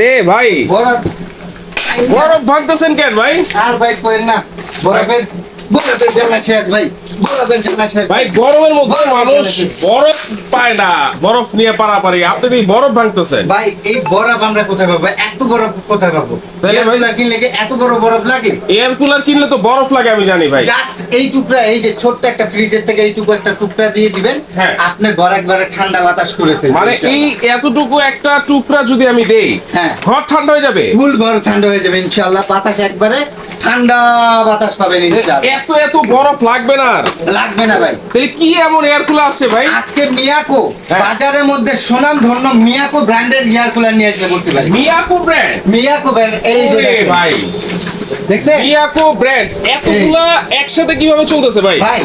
রে ভাই। বরফ। ভাঙতেছেন কেন ভাই? আর ভাই কইেন না বরফের বরফের জ্বালা শেষ ভাই। ভাই গরমের মধ্যে মানুষ বরফ পায় না। বরফ নিয়ে পারাপারি। আপনি এই বরফ ভাঙতেছেন? ভাই এই বরফ আমরা কোথায় পাবো? এত বরফ কোথায় পাবো? কিনলে এত বড় বরফ লাগে? এয়ার কুলার কিনলে তো বরফ লাগে আমি জানি ভাই। জাস্ট এই টুকরা এই যে ছোট্ট একটা ফ্রিজের থেকে এইটুকু একটা টুকরা দিয়ে দিবেন হ্যাঁ। আপনি ঘর একবারে ঠান্ডা বাতাস করে ফেলবেন মানে এই এতটুকু একটা টুকরা যদি আমি দেই হ্যাঁ। ঘর ঠান্ডা হয়ে যাবে? ফুল ঘর ঠান্ডা হয়ে যাবে ইনশাআল্লাহ বাতাস একবারে ঠান্ডা বাতাস পাবেন এত এত বরফ লাগবে না লাগবে না ভাই। তাহলে কি এমন এয়ার কুলার আসছে ভাই? আজকে মিয়াকো হ্যাঁ। বাজারের মধ্যে সুনাম ধন্য মিয়াকো ব্র্যান্ডের ইয়ার কুলার নিয়ে আসবে বলতে পারি মিয়াকো ব্র্যান্ড মিয়াকো ব্র্যান্ড এই যে ভাই। দেখছেন মিয়াকো ব্র্যান্ড এতগুলা একসাথে কীভাবে চলতেছে ভাই? ভাই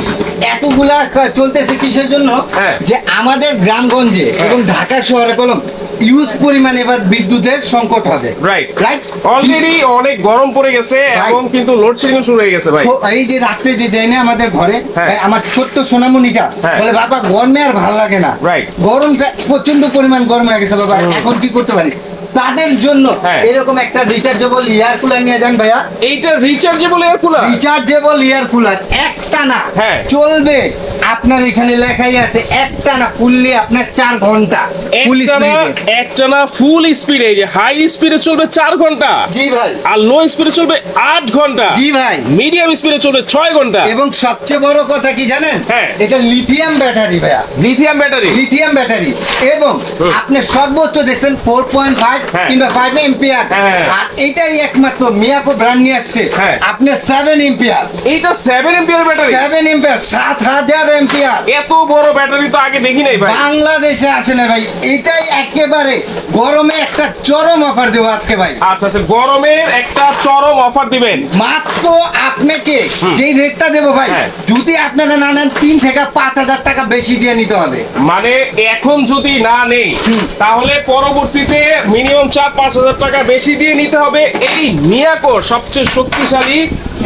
এতগুলা চলতেছে কিসের জন্য? হ্যাঁ। যে আমাদের গ্রামগঞ্জে এবং ঢাকা শহরে কলম ইউজ পরিমাণ এবার বিদ্যুতের সংকট হবে। রাইট রাইট অলরেডি অনেক গরম পড়ে গেছে Right. এবং কিন্তু লোডশেডিং শুরু হয়ে গেছে ভাই এই যে রাত্রে যে যাই না আমাদের ঘরে হ্যাঁ। ভাই, আমার ছোট্ট সোনামণিটা হ্যাঁ। বলে বাবা গরমে আর ভালো লাগে না. গরমটা প্রচণ্ড পরিমাণ গরম হয়ে গেছে বাবা এখন কি করতে পারি তাদের জন্য হ্যাঁ। এরকম একটা রিচার্জেবল এয়ার কুলার নিয়ে যান ভাইয়া। এইটা rechargeable air cooler rechargeable air cooler একটা না হ্যাঁ। চলবে। আপনার এখানে লেখাই আছে একটা না ফুললি আপনার চার ঘণ্টা। ফুল স্পিডে একটানা ফুল স্পিডে যে হাই স্পিডে চলবে চার ঘণ্টা। জি ভাই। আর লো স্পিডে চলবে আট ঘণ্টা। জি ভাই। মিডিয়াম স্পিডে চলবে ছয় ঘণ্টা। এবং সবচেয়ে বড় কথা কি জানেন? হ্যাঁ। এটা লিথিয়াম ব্যাটারি ভাইয়া। লিথিয়াম ব্যাটারি লিথিয়াম ব্যাটারি এবং আপনি সর্বোচ্চ দেখছেন ফোর পয়েন্ট ফাইভ হ্যাঁ। কিংবা ফাইভ এম্পিয়ার। আর একমাত্র মিয়াকো ব্র্যান্ড নিয়ে আসছে। আপনার সেভেন এম্পিয়ার এইটা seven ampere battery seven ampere সাত হাজার এম্পিয়ার এত বড় ব্যাটারি তো আগে দেখি নাই ভাই। বাংলাদেশে আসে না ভাই। এটাই একেবারে গরমে একটা চরম অফার দেবো আজকে ভাই। আচ্ছা আচ্ছা গরমের একটা চরম অফার দিবেন। মাত্র আপনাকে যে রেটটা দেবো ভাই হ্যাঁ। যদি আপনারা না নেন তিন থেকে পাঁচ হাজার টাকা বেশি দিয়ে নিতে হবে। মানে এখন যদি না নেই তাহলে পরবর্তীতে মিনিমাম চার পাঁচ হাজার টাকা বেশি দিয়ে নিতে হবে এই মিয়াকো সবচেয়ে শক্তিশালী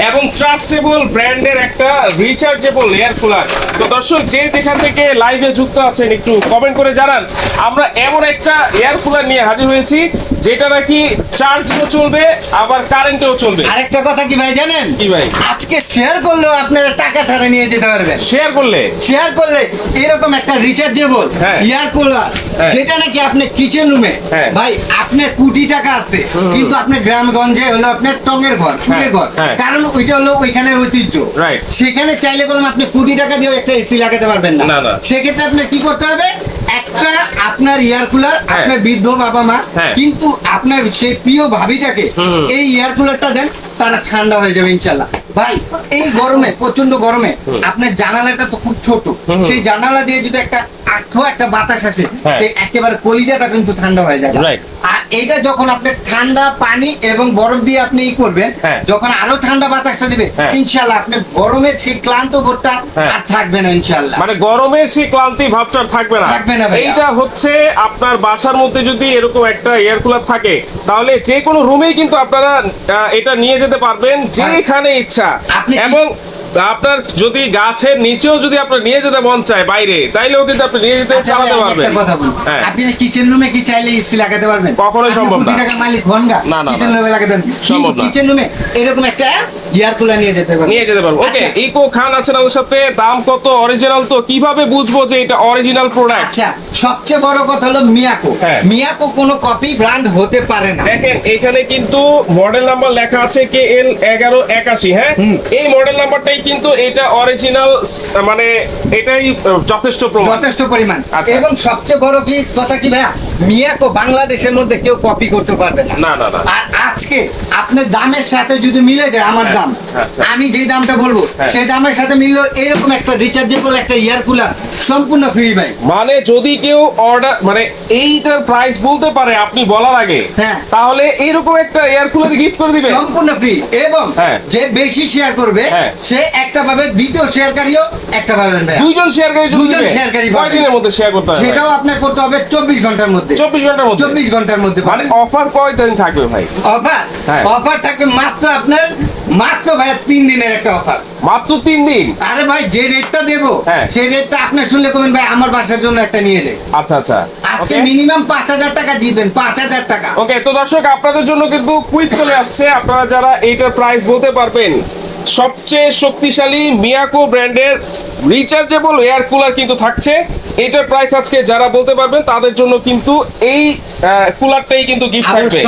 এবং ট্রাস্টেবল ব্র্যান্ডের একটা রিচার্জেবল এয়ার কুলার তো দর্শক যে যেখান থেকে লাইভে যুক্ত আছেন একটু কমেন্ট করে জানান আমরা এমন একটা এয়ার কুলার নিয়ে হাজির হয়েছি যেটা নাকি চার্জও চলবে আবার কারেন্টেও চলবে আরেকটা কথা কি ভাই জানেন কি ভাই? আজকে শেয়ার করলেও আপনারা টাকা ছাড়া নিয়ে যেতে পারবেন শেয়ার করলে শেয়ার করলে এরকম একটা রিচার্জেবল। Air cooler. যেটা নাকি আপনি কিচেন রুমে হ্যাঁ। ভাই আপনার কোটি টাকা আছে কিন্তু আপনার গ্রামগঞ্জে হলো আপনার টঙের ঘর ফুলের ঘর হ্যাঁ। কারণ ওইটা হলো ওইখানের ঐতিহ্য সেখানে চাইলে করলাম আপনি কোটি টাকা দিয়েও একটা এসি লাগাতে পারবেন না। সেক্ষেত্রে আপনার কি করতে হবে একটা আপনার এয়ার কুলার হ্যাঁ। আপনার বৃদ্ধ বাবা মা হ্যাঁ। কিন্তু আপনার সেই প্রিয় ভাবিটাকে। এই এয়ার কুলারটা দেন তারা ঠান্ডা হয়ে যাবে ইনশাল্লাহ ভাই এই গরমে প্রচণ্ড গরমে আপনার জানালাটা তো খুব ছোট। সেই জানালা দিয়ে যদি একটা আঠো একটা বাতাস আসে হ্যাঁ। সেই একেবারে কলিজাটা কিন্তু ঠান্ডা হয়ে যাবে। আর এটা যখন আপনি ঠান্ডা পানি এবং বরফ দিয়ে আপনি ই করবেন হ্যাঁ। যখন আরও ঠান্ডা বাতাসটা দিবে হ্যাঁ। ইনশাল্লাহ আপনার গরমের সেই ক্লান্ত বোধটা। আর থাকবে না ইনশাল্লাহ মানে গরমের সেই ক্লান্তি ভাবটা থাকবে না। থাকবে না এইটা হচ্ছে আপনার বাসার মধ্যে যদি এরকম একটা এয়ার কুলার থাকে তাহলে যে কোনো রুমেই কিন্তু আপনারা এটা নিয়ে যেতে পারবেন যেখানে ইচ্ছা। আপনি এবং আপনার যদি গাছের নিচেও যদি আপনার নিয়ে যেতে মন চায় বাইরে তাইলেও কিন্তু আপনি নিয়ে যেতে আচ্ছা চালাতে পারবেন। হ্যাঁ। আপনি কিচেন রুমে কি চাইলে এসি লাগাতে পারবেন? কখনোই সম্ভব না। টাকার মালিক হন না, না, কিচেন রুমে লাগাতে সম্ভব না। কিচেন রুমে এরকম একটা এয়ার কুলার নিয়ে যেতে পারবেন। নিয়ে যেতে পারব। ওকে আচ্ছা। ইকো খান আছেন আমাদের সাথে। দাম কত অরিজিনাল তো? কীভাবে বুঝব যে এটা অরিজিনাল প্রোডাক্ট আচ্ছা সবচেয়ে বড় কথা হলো মিয়াকো। হ্যাঁ। মিয়াকো কোনো কপি ব্র্যান্ড হতে পারে না। দেখেন এখানে কিন্তু মডেল নাম্বার লেখা আছে কে এল এগারো একাশি হ্যাঁ। এই মডেল নাম্বারটাই কিন্তু এটা অরিজিনাল মানে এটাই যথেষ্ট প্রমাণ। যথেষ্ট পরিমাণ। আচ্ছা। এবং সবচেয়ে বড় কি কথা কি ভাইয়া? মিয়াকো বাংলাদেশের মধ্যে কেউ কপি করতে পারবে না। না না না। আর আজকে আপনার দামের সাথে যদি মিলে যায় আমার দাম আচ্ছা। আমি যে দামটা বলব হ্যাঁ। সেই দামের সাথে মিললো এরকম একটা রিচার্জেবল একটা ইয়ার কুলার সম্পূর্ণ ফ্রি ভাই মানে যদি কেউ অর্ডার মানে এইটার প্রাইস বলতে পারে আপনি বলার আগে হ্যাঁ। তাহলে এইরকম একটা এয়ার কুলার গিফট করে দিবে সম্পূর্ণ ফ্রি এবং হ্যাঁ। যে বেশি শেয়ার করবে হ্যাঁ। সে একটা পাবে দ্বিতীয় শেয়ারকারীও একটা পাবেন ভাইয়া দুইজন শেয়ারকারী দুইজন শেয়ারকারী পাবে। কয়দিনের মধ্যে শেয়ার করতে হবে সেটাও আপনার করতে হবে চব্বিশ ঘণ্টার মধ্যে মধ্যে চব্বিশ ঘণ্টার মধ্যে চব্বিশ ঘণ্টার মধ্যে মানে অফার কয়দিন থাকবে ভাই অফার? হ্যাঁ। অফার থাকবে মাত্র আপনার মাত্র ভাই তিন দিনের একটা অফার। মাত্র তিন দিন? আরে ভাই যে রেটটা দেবো। সেই রেটটা আপনি শুনলে কমেন ভাই আমার বাসার জন্য একটা নিয়ে আচ্ছা আচ্ছা। আজকে মিনিমাম পাঁচ হাজার টাকা দিবেন পাঁচ হাজার টাকা। ওকে তো দর্শক আপনাদের জন্য কিন্তু কুইক চলে আসছে। আপনারা যারা এইটার প্রাইস বলতে পারবেন সবচেয়ে শক্তিশালী মিয়াকো ব্র্যান্ডের রিচার্জেবল এয়ার কুলার কিন্তু থাকছে। এটার প্রাইস আজকে যারা বলতে পারবেন তাদের জন্য কিন্তু এই কুলারটাই কিন্তু গিফট থাকবে।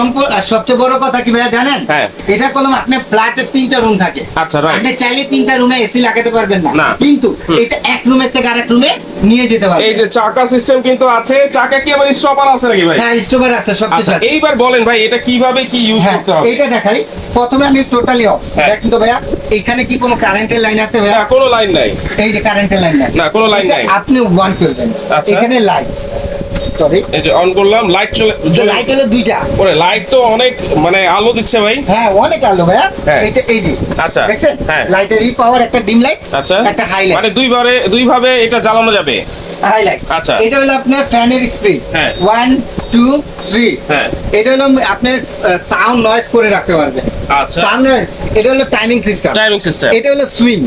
সবচেয়ে বড় কথা কি ভাইয়া জানেন? হ্যাঁ। এটা কলম আপনার ফ্ল্যাটের তিনটা রুম থাকে। আচ্ছা. আপনি চাইলে তিনটা রুমে এসি লাগাতে পারবেন না। কিন্তু এটা এক রুমের থেকে আরেক রুমে নিয়ে যেতে এই যে চাকা সিস্টেম কিন্তু আছে। চাকা কি আবার স্টপার আছে নাকি ভাই? হ্যাঁ স্টোভার আছে সব কিছু আছে। এইবার বলেন ভাই এটা কীভাবে কি ইউজ হ্যাঁ করতে হবে? এইটা দেখাই। প্রথমে আমি টোটালি অফ। দেখেন তো ভাইয়া এখানে কি কোনো কারেন্টের লাইন আছে ভাই না কোনো লাইন নাই। এই যে কারেন্টের লাইন নাই। না, কোনো লাইন নাই। আপনি ওয়ান করবেন। আচ্ছা। এখানে লাইট সরি এই যে অন করলাম লাইট চলে লাইট হলো দুইটা। ওরে লাইট তো অনেক মানে আলো দিচ্ছে ভাই। হ্যাঁ অনেক আলো ভাইয়া। হ্যাঁ। এটা এই যে আচ্ছা, দেখছেন? হ্যাঁ। লাইটের ই পাওয়ার একটা ডিম লাইট আচ্ছা। একটা হাইলাইট মানে দুইবারে দুইভাবে এটা জ্বালানো যাবে। হাইলাইট আচ্ছা। এটা হলো আপনার ফ্যানের স্পিড হ্যাঁ। ওয়ান টু থ্রি হ্যাঁ। এটা হলো আপনি সাউন্ড নয়েজ করে রাখতে পারবেন। আচ্ছা। সাউন্ড এটা হলো টাইমিং সিস্টেম টাইমিং সিস্টেম এটা হলো সুইং.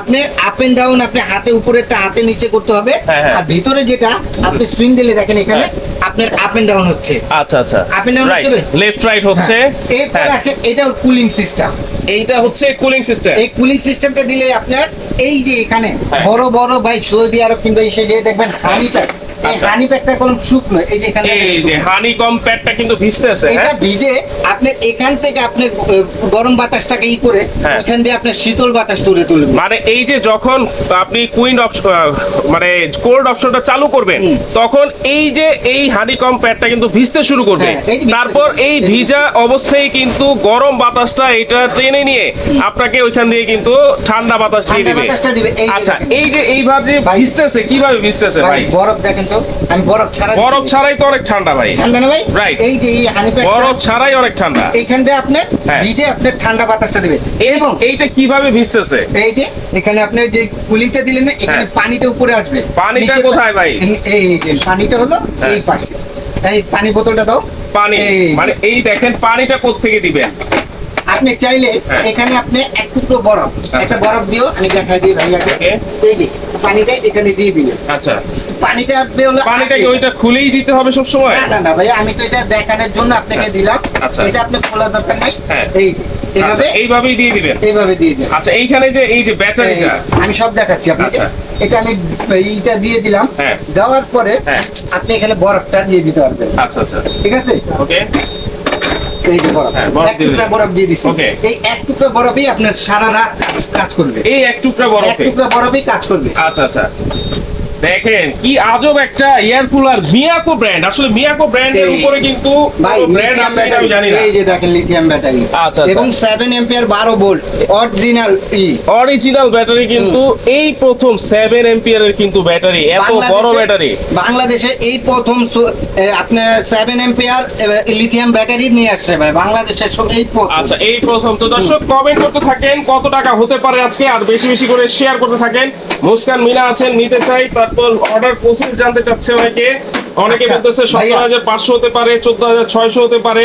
আপনি আপ এন্ড ডাউন আপনি হাতে উপরেরটা হাতে নিচে করতে হবে। হ্যাঁ, হ্যাঁ। আর ভিতরে যেটা আপনি সুইং দিলে দেখেন এখানে হ্যাঁ। আপনার আপ এন্ড ডাউন হচ্ছে আচ্ছা আচ্ছা and down রাইট হচ্ছে? লেফট রাইট হচ্ছে হ্যাঁ। এরপর হ্যাঁ। আছে এটা কুলিং সিস্টেম এইটা হচ্ছে কুলিং সিস্টেম এই কুলিং সিস্টেমটা দিলে আপনার এই যে এখানে হ্যাঁ। বড় বড় ভাই সৌদি আরব কিংবা এসে যে দেখবেন হানি প্যাক এই আচ্ছা। হানি প্যাকটা কোনো শুকনো এই যে এখানে এই যে হানি কম প্যাডটা কিন্তু ভিজতেছে এটা হ্যাঁ? ভিজে আপনার এখান থেকে আপনি গরম বাতাসটাকে ই করে হ্যাঁ। এখান দিয়ে আপনার শীতল বাতাস তুলে তুলবেন। মানে এই যে যখন আপনি কুইন মানে কোল্ড অপশনটা চালু করবেন তখন এই যে এই হানি কম প্যাডটা কিন্তু ভিজতে শুরু করবে। হ্যাঁ, ভিজতে তারপর এই ভিজা অবস্থায় কিন্তু গরম বাতাসটা এটা টেনে নিয়ে আপনাকে ওইখান দিয়ে কিন্তু ঠান্ডা বাতাস দিয়ে দিবে। আচ্ছা এই যে এইভাবে ভিজতেছে কীভাবে ভিজতেছে ভাই ভাই? বরফ দেখেন তো? আমি বরফ ছাড়া বরফ ছাড়াই তো অনেক ঠান্ডা ভাই। ঠান্ডা না ভাই? Right. এই যে এই হানি বরফ ছাড়াই অনেক ঠান্ডা। এইখান দিয়ে আপনার হ্যাঁ। ভিজে আপনার ঠান্ডা বাতাসটা দেবে এবং এইটা কীভাবে ভিজতেছে? এই যে এখানে আপনি যে কুলিংটা দিলেন না এখানে হ্যাঁ। পানিটা উপরে আসবে। পানিটা কোথায় ভাই? এই যে পানিটা হলো হ্যাঁ। এই পাশে। এই পানি বোতলটা দাও। পানি। মানে এই দেখেন পানিটা কোত্থেকে দিবেন? আপনি চাইলে হ্যাঁ। এখানে আপনি এক টুকরো বরফ একটা বরফ দিও আমি দেখাই দিই ভাইয়াকে Okay. এই যে পানিটা এখানে দিয়ে দিলেন। আচ্ছা। পানিটা আসবে হলো পানিটা ওইটা খুলেই দিতে হবে সব সময় না না না ভাইয়া আমি তো এটা দেখানোর জন্য আপনাকে দিলাম। আচ্ছা। এটা আপনি খোলা দরকার নাই। হ্যাঁ। এই এইভাবে এইভাবেই দিয়ে দিবেন? এইভাবে দিয়ে দিন আচ্ছা এইখানে যে এই যে ব্যাটারিটা? আমি সব দেখাচ্ছি আপনাকে। আচ্ছা। এটা আমি এইটা দিয়ে দিলাম। হ্যাঁ। দেওয়ার পরে হ্যাঁ। আপনি এখানে বরফটা দিয়ে দিতে পারবেন। আচ্ছা আচ্ছা। ঠিক আছে? ওকে এই যে বরফ হ্যাঁ, এক টুকরা বরফ দিয়ে এই এক টুকরা বরফই আপনার সারা রাত কাজ- করবে। এই এক টুকরা এক টুকরা বরফই কাজ করবে। আচ্ছা আচ্ছা। দেখেন কি আজব একটা এয়ার কুলার মিয়াকো ব্র্যান্ড আসলে মিয়াকো ব্র্যান্ডের উপরে কিন্তু ব্র্যান্ড আছে এটা জানি ব্যাটারি না। এই যে দেখেন লিথিয়াম ব্যাটারি আচ্ছা, আচ্ছা। এবং 7 এম্পিয়ার 12 ভোল্ট অরিজিনাল ই অরিজিনাল ব্যাটারি কিন্তু এই প্রথম সেভেন এম্পিয়ারের কিন্তু ব্যাটারি এত বড় ব্যাটারি বাংলাদেশে এই প্রথম আপনার 7 এম্পিয়ার লিথিয়াম ব্যাটারি নিয়ে আসছে ভাই বাংলাদেশে এই প্রথম। আচ্ছা এই প্রথম। তো দর্শক কমেন্ট করতে থাকেন কত টাকা হতে পারে আজকে? আর বেশি বেশি করে শেয়ার করতে থাকেন। মুস্কান মিনা আছেন নিতে চাই তারপর অর্ডার প্রসেস জানতে চাচ্ছে অনেকে। অনেকে আচ্ছা, বলতেছে সতেরো হাজার পাঁচশো হতে পারে চোদ্দ হাজার ছয়শো হতে পারে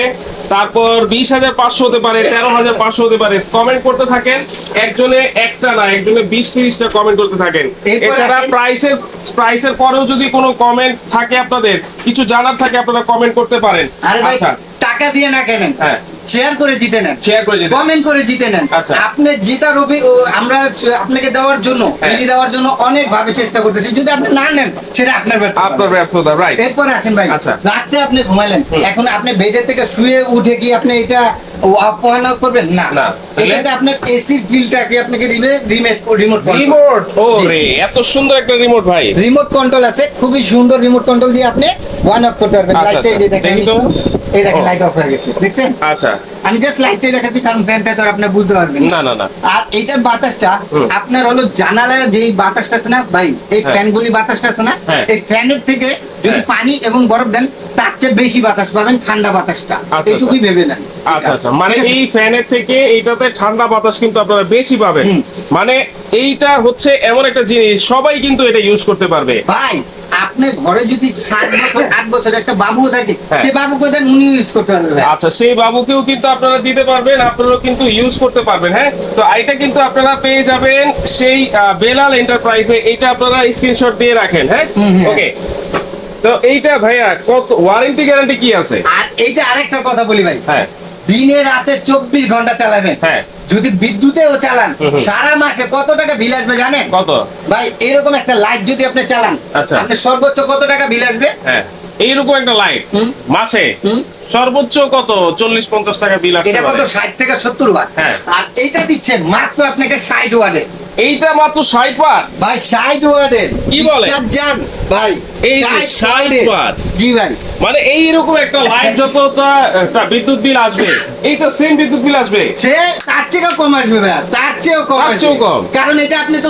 তারপর বিশ হাজার পাঁচশো হতে পারে তেরো হাজার পাঁচশো হতে পারে। কমেন্ট করতে থাকেন একজনে একটা না একজনে বিশ তিরিশটা কমেন্ট করতে থাকেন। এছাড়া প্রাইসের প্রাইসের পরেও যদি কোনো কমেন্ট থাকে আপনাদের কিছু জানার থাকে আপনারা কমেন্ট করতে পারেন। আচ্ছা। টাকা দিয়ে না কেনেন। হ্যাঁ। শেয়ার করে জিতে নেন। কমেন্ট করে জিতে নেন। আচ্ছা। আপনি জিতার আমরা আপনাকে দেওয়ার জন্য হ্যাঁ। ফ্রি দেওয়ার জন্য অনেক ভাবে চেষ্টা করতেছি। যদি আপনি না নেন সেটা আপনার ব্যর্থতা। আপনার ব্যর্থতা রাইট এরপরে আসেন ভাই রাতে রাত্রে আপনি ঘুমাইলেন। এখন আপনি বেডের থেকে শুয়ে উঠে কি আপনি এটা অপহরণ করবেন? না। না। এটাতে আপনার এসির ফিলটাকে আপনাকে রিমোট রিমোট রিমোট ও রে এত সুন্দর একটা রিমোট ভাই। রিমোট কন্ট্রোল আছে খুবই সুন্দর রিমোট কন্ট্রোল দিয়ে আপনি ওয়ান অফ করতে পারবেন। আচ্ছা, লাইটটা এই যে দেখেন এই দেখেন লাইট অফ হয়ে গেছে দেখছেন? আচ্ছা। আমি জাস্ট লাইটটাই দেখাচ্ছি কারণ ফ্যানটা তো আপনি বুঝতে পারবেন না। না না না। আর এইটার বাতাসটা আপনার হলো জানালায় যেই বাতাসটা আছে না ভাই এই হ্যাঁ। ফ্যানগুলি বাতাসটা আছে না হ্যাঁ। এই ফ্যানের থেকে যদি হ্যাঁ। পানি এবং বরফ দেন তার চেয়ে বেশি বাতাস পাবেন ঠান্ডা বাতাসটা। আচ্ছা, এইটুকুই ভেবে নেন। আচ্ছা আচ্ছা। মানে? এই ফ্যানের থেকে এইটাতে ঠান্ডা বাতাস কিন্তু আপনারা বেশি পাবেন। মানে এইটা হচ্ছে এমন একটা জিনিস সবাই কিন্তু এটা ইউজ করতে পারবে। ভাই আপনি ঘরে যদি সাত বছর আট বছর একটা বাবু থাকে হ্যাঁ। সে বাবুকে দেন উনি ইউজ করতে পারবে আচ্ছা সেই বাবুকেও কিন্তু আপনারা দিতে পারবেন আপনারাও কিন্তু ইউজ করতে পারবেন হ্যাঁ? তো এটা কিন্তু আপনারা পেয়ে যাবেন সেই বেলাল এন্টারপ্রাইজে এটা আপনারা স্ক্রিনশট দিয়ে রাখেন হ্যাঁ। ওকে তো এইটা ভাইয়া কত ওয়ারেন্টি গ্যারান্টি কি আছে? আর এইটা আরেকটা কথা বলি ভাই। হ্যাঁ। দিনে রাতে চব্বিশ ঘণ্টা চালাবেন। হ্যাঁ। যদি বিদ্যুতেও চালান। সারা মাসে কত টাকা বিল আসবে জানেন? কত? ভাই এরকম একটা লাইট যদি আপনি চালান আচ্ছা। আপনি সর্বোচ্চ কত টাকা বিল আসবে? হ্যাঁ। এইরকম একটা লাইট। মাসে? সর্বোচ্চ কত? চল্লিশ পঞ্চাশ টাকা বিল আসতে এটা কত ষাট থেকে সত্তর ওয়াট হ্যাঁ। আর এইটা দিচ্ছে মাত্র আপনাকে ষাট ওয়ার্ডে এইটা মাত্র ষাট পার ভাই ষাট ওয়ার্ডের কি বলে? যান ভাই এই যে 60 60 ওয়াটের। ওয়াট। জি ভাই মানে এইরকম একটা লাইট যতটা বিদ্যুৎ বিল আসবে এইটা সেম বিদ্যুৎ বিল আসবে সে তার চেয়েও কম আসবে ভাই তার চেয়েও কম তার চেয়েও কম? কারণ এটা আপনি তো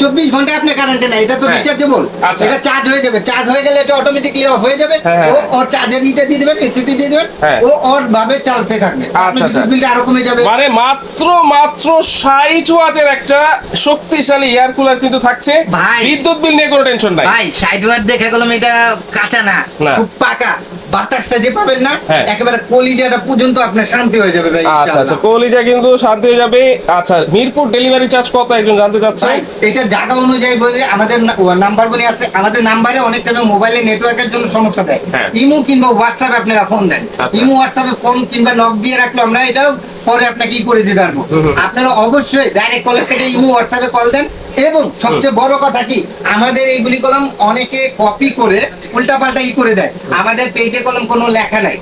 চব্বিশ ঘন্টায় আপনি কারেন্টে নাই এটা তো হ্যাঁ। রিচার্জেবল আচ্ছা। এটা চার্জ হয়ে যাবে চার্জ হয়ে গেলে এটা অটোমেটিকলি অফ হয়ে যাবে হ্যাঁ, হ্যাঁ। ও ওর চার্জের নিচে দিয়ে দেবেন এসিতে দিয়ে দেবেন হ্যাঁ। ও ওর ভাবে চালতে থাকবে আচ্ছা, আচ্ছা। বিদ্যুৎ বিলটা আরও কমে যাবে মানে মাত্র মাত্র ষাট ওয়াটের একটা শক্তিশালী এয়ার কুলার কিন্তু থাকছে ভাই। বিদ্যুৎ বিল নিয়ে কোনো টেনশন নাই ভাই সাইড ওয়ার্ড দেখে গেলাম এটা কাঁচা না না। খুব পাকা বাতাসটা যে পাবেন না হ্যাঁ। একেবারে কলিজাটা পর্যন্ত আপনার শান্তি হয়ে যাবে ভাই আচ্ছা আচ্ছা কলিজা কিন্তু শান্তি হয়ে যাবে। আচ্ছা মিরপুর ডেলিভারি চার্জ কত একজন জানতে চাচ্ছে? এটা জায়গা অনুযায়ী বলে আমাদের নাম্বার গুলি আছে। আমাদের নাম্বারে অনেক টাইমে মোবাইলে নেটওয়ার্কের জন্য সমস্যা দেয়। হ্যাঁ। ইমো কিংবা হোয়াটসঅ্যাপ আপনারা ফোন দেন। ইমো হোয়াটসঅ্যাপে ফোন কিংবা নক দিয়ে রাখলে আমরা এটাও পরে আপনাকে কি করে দিতে পারব। আপনারা অবশ্যই ডাইরেক্ট কলের থেকে ইমো হোয়াটসঅ্যাপে কল দেন। এবং সবচেয়ে বড় কথা কি? আমাদের এইগুলি কলম অনেকে কপি করে উল্টা পাল্টা ই করে দেয়। আমাদের পেজে কলম কোনো লেখা নাই।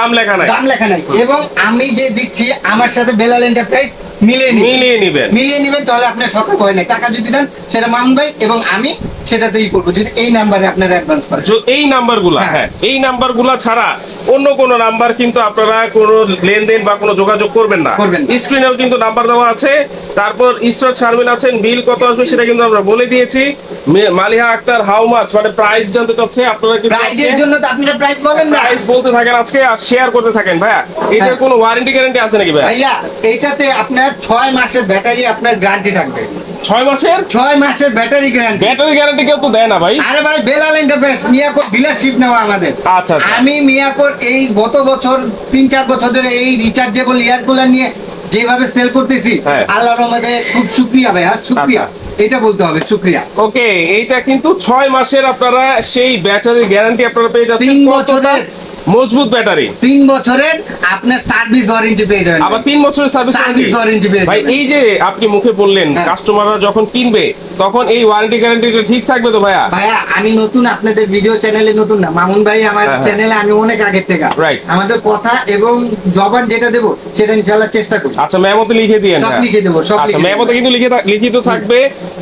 দাম লেখা নাই। দাম লেখা নাই। এবং আমি যে দিচ্ছি আমার সাথে বেলাল এন্টারপ্রাইজ মিলিয়ে নিবেন মিলিয়ে নিবেন। মিলিয়ে নেবেন তাহলে আপনার ঠকা ভয় নেই। টাকা যদি দেন সেটা মামুন ভাই এবং আমি সেটাতেই করব যদি এই নাম্বারে আপনারা অ্যাডভান্স করেন। এই নাম্বারগুলা হ্যাঁ। হ্যাঁ এই নাম্বারগুলা ছাড়া অন্য কোনো নাম্বার কিন্তু আপনারা কোনো লেনদেন বা কোনো যোগাযোগ করবেন না। স্ক্রিনেও কিন্তু নাম্বার দেওয়া আছে। তারপর ইসরাত শারমিন আছেন বিল কত আসবে সেটা কিন্তু আমরা বলে দিয়েছি। মালিহা আক্তার হাউ মাছ মানে প্রাইস জানতে চাচ্ছে আপনারা কিন্তু প্রাইজের জন্য তো আপনারা প্রাইস বলেন না। প্রাইস বলতে থাকেন আজকে আর শেয়ার করতে থাকেন ভাইয়া। এটার হ্যাঁ। কোনো ওয়ারেন্টি গ্যারান্টি আছে নাকি ভাইয়া? ভাইয়া এইটাতে আপনার ছয় মাসের ব্যাটারি আপনার গ্যারান্টি থাকবে। ছয় মাসের ছয় মাসের ব্যাটারি গ্যারান্টি ব্যাটারি গ্যারান্টি কেউ তো দেয় না ভাই আরে ভাই বেলাল এন্টারপ্রাইজ মিয়াকোর ডিলারশিপ নেওয়া আমাদের আচ্ছা, আচ্ছা। আমি মিয়াকোর এই গত বছর তিন চার বছর ধরে এই রিচার্জেবল এয়ার কুলার নিয়ে যেভাবে সেল করতেছি হ্যাঁ। আল্লাহর রহমতে খুব শুক্রিয়া ভাইয়া শুক্রিয়া আচ্ছা। এটা বলতে হবে শুক্রিয়া ওকে এইটা কিন্তু ছয় মাসের আপনারা সেই ব্যাটারি গ্যারান্টি আপনারা পেয়ে যাচ্ছেন তিন বছরের। মজবুত ব্যাটারি তিন বছরের আপনার সার্ভিস ওয়ারেন্টি পেয়ে যাবেন আবার তিন বছরের সার্ভিস warranty পেয়ে ভাই এই যে আপনি মুখে বললেন হ্যাঁ। কাস্টমাররা যখন কিনবে তখন এই ওয়ারেন্টি গ্যারান্টিটা ঠিক থাকবে তো ভাইয়া ভাইয়া আমি নতুন আপনাদের ভিডিও চ্যানেলে নতুন না মামুন ভাই আমার হ্যাঁ, হ্যাঁ। চ্যানেলে আমি অনেক আগের থেকে Right. আমাদের কথা এবং জবান যেটা দেবো সেটা ইনশাল্লাহ চেষ্টা করি আচ্ছা মেমোতে লিখে দিয়েন সব হ্যাঁ। লিখে দেবো, সব আচ্ছা দেবো। মেমোতে কিন্তু লিখে লিখিত থাকবে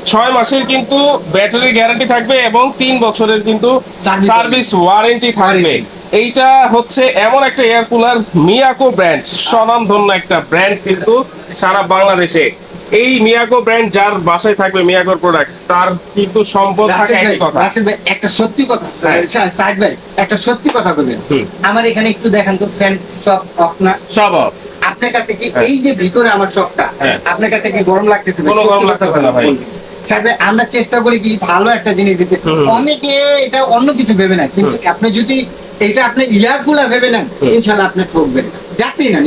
ছয় মাসের কিন্তু ব্যাটারি গ্যারান্টি থাকবে এবং তিন বছরের কিন্তু সার্ভিস ওয়ারেন্টি থাকবে। এইটা হচ্ছে এমন একটা এয়ার কুলার মিয়াকো ব্র্যান্ড স্বনামধন্য একটা ব্র্যান্ড কিন্তু সারা বাংলাদেশে এই মিয়াকো ব্র্যান্ড যার বাসায় থাকবে মিয়াকোর প্রোডাক্ট তার কিন্তু সম্পদ থাকে একই কথা রাশেদ ভাই একটা সত্যি কথা হ্যাঁ। সাইদ ভাই একটা সত্যি কথা বলবেন আমার এখানে একটু দেখান তো ফ্যান সব অফ না সব off। আপনার কাছে কি হ্যাঁ। এই যে ভিতরে আমার শপটা হ্যাঁ। আপনার কাছে কি গরম লাগতেছে কোনো গরম লাগতেছে না। ভাই, আমরা চেষ্টা করি কি ভালো একটা জিনিস দিতে অনেকে এটা অন্য কিছু ভেবে না কিন্তু আপনি যদি এটা আপনি ইয়ারফুলা ভেবে নেন। ইনশাল্লাহ আপনি ঠকবেন যাতেই না